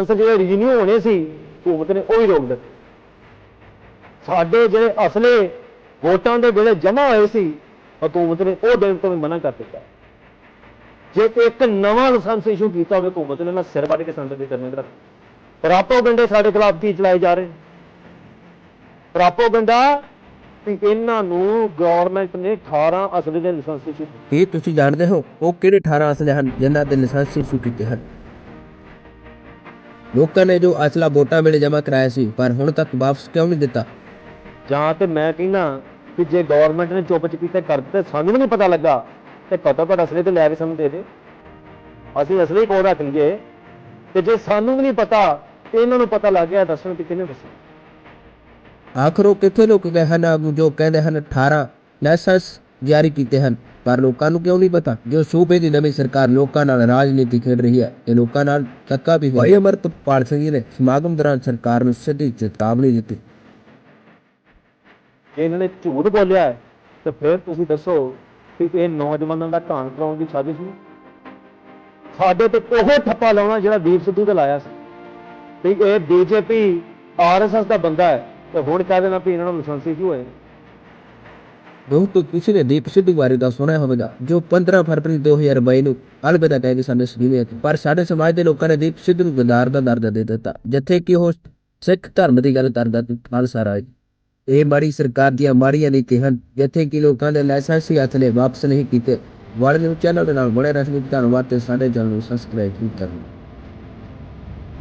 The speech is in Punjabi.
ਲਾਇਸੈਂਸ ਜਿਹੜੇ ਰੀਨਿਊ ਹੋਣੇ ਸੀ ਹਕੂਮਤ ਨੇ ਉਹ ਹੀ ਰੋਕ ਦਿੱਤੇ। ਸਾਡੇ ਜਿਹੜੇ ਅਸਲੇ ਵੋਟਾਂ ਦੇ ਵੇਲੇ ਜਮ੍ਹਾਂ ਹੋਏ ਸੀ, ਹਕੂਮਤ ਨੇ ਉਹ ਦੇਣ ਤੋਂ ਵੀ ਮਨਾ ਕਰ ਦਿੱਤਾ। ਜੇ ਕੋਈ ਇੱਕ ਨਵਾਂ ਲਾਇਸੈਂਸ ਇਸ਼ੂ ਕੀਤਾ ਹੋਵੇ, ਹਕੂਮਤ ਨੇ ਨਾ ਸਿਰ ਵੱਢ ਕੇ ਸੰਸਦ ਦੇ ਕਰਨੇ ਦਾ ਪ੍ਰਾਪੋਗੰਡੇ ਸਾਡੇ ਖਿਲਾਫ ਕੀ ਚਲਾਏ ਜਾ ਰਹੇ? ਪ੍ਰਾਪੋਗੰਡਾ ਕਿ ਇਹਨਾਂ ਨੂੰ ਗਵਰਨਮੈਂਟ ਨੇ 18 ਅਸਲੇ ਦੇ ਲਾਇਸੈਂਸ ਇਸ਼ੂ ਇਹ ਤੁਸੀਂ ਜਾਣਦੇ ਹੋ ਉਹ ਕਿਹੜੇ 18 ਅਸਲੇ ਹਨ, ਜਿਨ੍ਹਾਂ ਦੇ ਲਾਇਸੈਂਸ ਇਸ਼ੂ ਕੀਤੇ ਹਨ? ਲੋਕਾਂ ਨੇ ਜੋ ਅਸਲਾ ਵੋਟਾਂ ਵੇਲੇ ਜਮ੍ਹਾਂ ਕਰਾਇਆ ਸੀ ਪਰ ਹੁਣ ਤੱਕ ਵਾਪਸ ਕਿਉਂ ਨਹੀਂ ਦਿੱਤਾ? ਜਾਂ ਤੇ ਮੈਂ ਕਹਿੰਦਾ ਕਿ ਜੇ ਗਵਰਨਮੈਂਟ ਨੇ ਚੁੱਪ ਚਪੀਤੇ ਕਰ ਦਿੱਤੇ ਸਾਨੂੰ ਵੀ ਨਹੀਂ ਪਤਾ ਲੱਗਾ। ਤੇ ਘੱਟੋ ਘੱਟ ਅਸਲੇ ਤੇ ਲੈ ਕੇ ਸਾਨੂੰ ਦੇ ਦੇ। ਅਸੀਂ ਅਸਲੇ ਕੋਲ ਰੱਖ ਲਈਏ। ਤੇ ਜੇ ਸਾਨੂੰ ਵੀ ਨਹੀਂ ਪਤਾ ਤੇ ਇਹਨਾਂ ਨੂੰ ਪਤਾ ਲੱਗ ਗਿਆ ਦੱਸਣ ਕਿ ਕਿਹਨੇ ਦੱਸਿਆ। ਆਖਰ ਕਿੱਥੇ ਲੋਕ ਗਏ ਹਨ ਜੋ ਕਹਿੰਦੇ ਹਨ 18 ਲਾਇਸੈਂਸ ਜਾਰੀ ਕੀਤੇ ਹਨ। ਪਰ ਲੋਕਾਂ ਨੂੰ ਕਿਉਂ ਨਹੀਂ ਪਤਾ? ਜੋ ਸੂਬੇ ਦੀ ਨਵੀਂ ਸਰਕਾਰ ਲੋਕਾਂ ਨਾਲ ਰਾਜਨੀਤੀ ਖੇਡ ਰਹੀ ਹੈ ਇਹ ਲੋਕਾਂ ਨਾਲ ਧੱਕਾ ਵੀ ਹੋਇਆ। ਅਮਰਤਪਾਲ ਸਿੰਘ ਨੇ ਸਮਾਗਮ ਦੌਰਾਨ ਸਰਕਾਰ ਨੂੰ ਸਿੱਧੀ ਚੇਤਾਵਨੀ ਦਿੱਤੀ। ਜੇ ਇਹਨਾਂ ਨੇ ਝੂਠ ਬੋਲਿਆ ਹੈ, ਤੇ ਫਿਰ ਤੁਸੀਂ ਦੱਸੋ ਕਿ ਇਹ ਨੌਜਵਾਨਾਂ ਦਾ ਢਾਂਗ ਕਰਾਉਣ ਦੀ ਸਾਜ਼ਿਸ਼ ਨਹੀਂ? ਸਾਡੇ ਤੇ ਉਹ ਠੱਪਾ ਲਾਉਣਾ ਜਿਹੜਾ ਦੀਪ ਸਿੱਧੂ ਤੇ ਲਾਇਆ ਸੀ। ਵੀ ਇਹ ਬੀਜੇਪੀ ਆਰਐਸਐਸ ਦਾ ਬੰਦਾ ਹੈ ਤੇ ਹੁਣ ਕਹਿ ਦੇਣਾ ਵੀ ਇਹਨਾਂ ਨੂੰ ਲਾਇਸੈਂਸੀ ਕਿਉਂ ਹੋਏ ਦੋਸਤੋ ਕਿਸੇ ਨੇ ਦੀਪ ਬਾਰੇ ਤਾਂ ਸੁਣਿਆ ਹੋਵੇਗਾ ਜੋ 15 ਫਰਵਰੀ 2022 ਨੂੰ ਅਲਵਿਦਾ ਕਹਿ ਕੇ ਸਾਡੇ ਸਦੀਵੇ ਪਰ ਸਾਡੇ ਸਮਾਜ ਦੇ ਲੋਕਾਂ ਨੇ ਦੀਪ ਸਿੱਧੂ ਨੂੰ ਗਦਾਰ ਦਾ ਦਰਜਾ ਦੇ ਦਿੱਤਾ ਜਿੱਥੇ ਕਿ ਉਹ ਸਿੱਖ ਧਰਮ ਦੀ ਗੱਲ ਕਰਦਾ ਤੇ ਸਾਰਾ ਇਹ ਮਾੜੀ ਸਰਕਾਰ ਦੀਆਂ ਮਾੜੀਆਂ ਨੀਤੀਆਂ ਹਨ ਜਿੱਥੇ ਕਿ ਲੋਕਾਂ ਦੇ ਲਾਇਸੈਂਸੀ ਹੀ ਵਾਪਸ ਨਹੀਂ ਕੀਤੇ ਵਾਲੇ ਨੂੰ ਚੈਨਲ ਦੇ ਨਾਲ ਬੜੇ ਰਹਿਣ ਲਈ ਧੰਨਵਾਦ ਤੇ ਸਾਡੇ ਚੈਨਲ ਨੂੰ ਸਬਸਕ੍ਰਾਈਬ ਕਰੋ